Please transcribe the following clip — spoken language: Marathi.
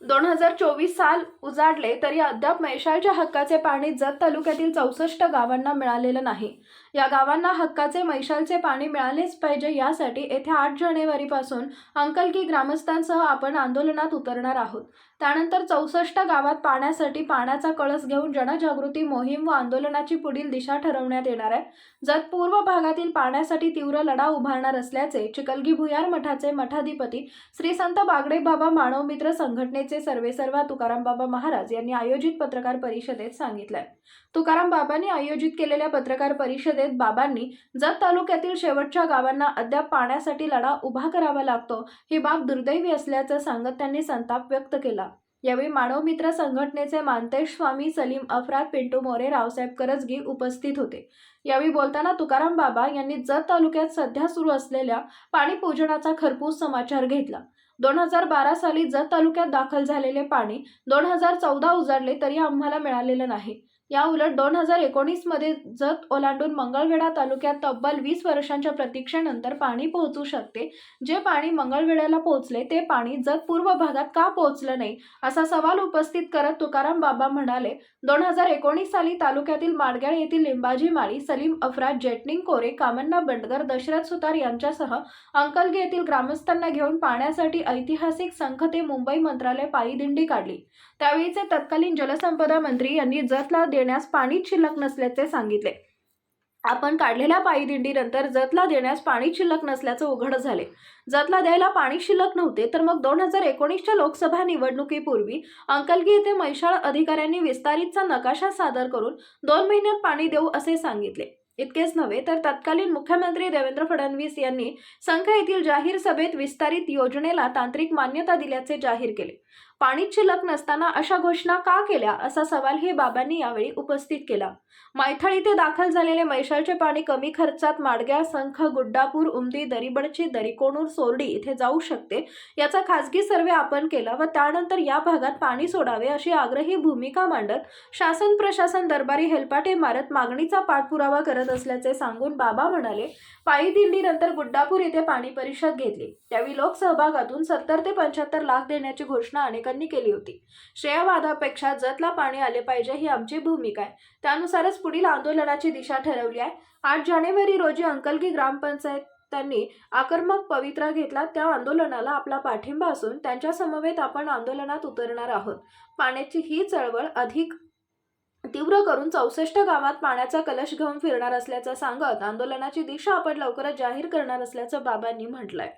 दोन हजार चोवीस साल उजाडले तरी अद्याप मैशालच्या हक्काचे पाणी जत तालुक्यातील चौसष्ट गावांना मिळालेलं नाही. या गावांना हक्काचे मैशालचे पाणी मिळालेच पाहिजे यासाठी येत्या आठ जानेवारीपासून अंकलकी ग्रामस्थांसह आपण आंदोलनात उतरणार आहोत. त्यानंतर चौसष्ट गावात पाण्यासाठी पाण्याचा कळस घेऊन जनजागृती मोहीम व आंदोलनाची पुढील दिशा ठरवण्यात येणार आहे. जत पूर्व भागातील पाण्यासाठी तीव्र लढा उभारणार असल्याचे चिकलगी भुयार मठाचे मठाधिपती श्री संत बागडे बाबा मानव मित्र संघटनेचे सर्वेसर्वा तुकाराम बाबा महाराज यांनी आयोजित पत्रकार परिषदेत सांगितलंय. तुकाराम बाबांनी आयोजित केलेल्या पत्रकार परिषदेत बाबांनी जत तालुक्यातील शेवटच्या गावांना अद्याप पाण्यासाठी लढा उभा करावा लागतो ही बाब दुर्दैवी असल्याचं सांगत त्यांनी संताप व्यक्त केला. यावेळी मानव मित्र संघटनेचे मानतेश स्वामी सलीम अफराद पिंटू मोरे रावसाहेब करजगी उपस्थित होते. यावेळी बोलताना तुकाराम बाबा यांनी जत तालुक्यात सध्या सुरू असलेल्या पाणी पूजनाचा खरपूस समाचार घेतला. दोन हजार बारा साली जत तालुक्यात दाखल झालेले पाणी दोन हजार चौदा उजाडले तरी आम्हाला मिळालेलं नाही. या उलट दोन हजार एकोणीसमध्ये जत ओलांडून मंगळवेढा तालुक्यात तब्बल वीस वर्षांच्या प्रतीक्षेनंतर पाणी पोहोचू शकते. जे पाणी मंगळवेढ्याला पोहोचले ते पाणी जत पूर्व भागात का पोहोचलं नाही असा सवाल उपस्थित करत तुकाराम बाबा म्हणाले दोन हजार एकोणीस साली तालुक्यातील माडगाळ येथील लिंबाजी माळी सलीम अफराज जेटनिंग कोरे कामन्ना बंडगर दशरथ सुतार यांच्यासह अंकलगे येथील ग्रामस्थांना घेऊन पाण्यासाठी ऐतिहासिक संख ते मुंबई मंत्रालय पायी दिंडी काढली. त्यावेळीचे तत्कालीन जलसंपदा मंत्री यांनी जतला देण्यास पाणीच शिल्लक नसल्याचे सांगितले. आपण काढलेल्या पायीदिंडीनंतर जतला देण्यास पाणी शिल्लक नसल्याचं उघड झाले. जतला द्यायला पाणी शिल्लक नव्हते तर मग दोन हजार एकोणीसच्या लोकसभा निवडणुकीपूर्वी अंकलगी येथे मैशाळ अधिकाऱ्यांनी विस्तारितचा नकाशा सादर करून दोन महिन्यात पाणी देऊ असे सांगितले. इतकेच नव्हे तर तत्कालीन मुख्यमंत्री देवेंद्र फडणवीस यांनी संघ येथील जाहीर सभेत विस्तारित योजनेला तांत्रिक मान्यता दिल्याचे जाहीर केले. पाणीच शिल्लक नसताना अशा घोषणा का केल्या असा सवाल हे बाबांनी यावेळी उपस्थित केला. मैथळ ते दाखल झालेले मैशाळचे पाणी कमी खर्चात माडग्या संख गुड्डापूर उमदी दरीबडची दरीकोणूर सोरडी इथे जाऊ शकते याचा खासगी सर्वे आपण केला व त्यानंतर या भागात पाणी सोडावे अशी आग्रही भूमिका मांडत शासन प्रशासन दरबारी हेलपाटे मारत मागणीचा पाठपुरावा करत असल्याचे सांगून बाबा म्हणाले पायी दिंडीनंतर गुड्डापूर येथे पाणी परिषद घेतली. त्यावेळी लोकसहभागातून सत्तर ते पंच्याहत्तर लाख देण्याची घोषणा अनेक अनेकांनी केली होती. श्रेयवादापेक्षा जतला पाणी आले पाहिजे ही आमची भूमिका आहे. त्यानुसारच पुढील आंदोलनाची दिशा ठरवली आहे. आठ जानेवारी रोजी अंकलगी ग्रामपंचायत त्यांनी आक्रमक पवित्रा घेतला. त्या आंदोलनाला आपला पाठिंबा असून त्यांच्या समवेत आपण आंदोलनात उतरणार आहोत. पाण्याची ही चळवळ अधिक तीव्र करून चौसष्ट गावात पाण्याचा कलश घेऊन फिरणार असल्याचं सांगत आंदोलनाची दिशा आपण लवकरच जाहीर करणार असल्याचं बाबांनी म्हटलंय.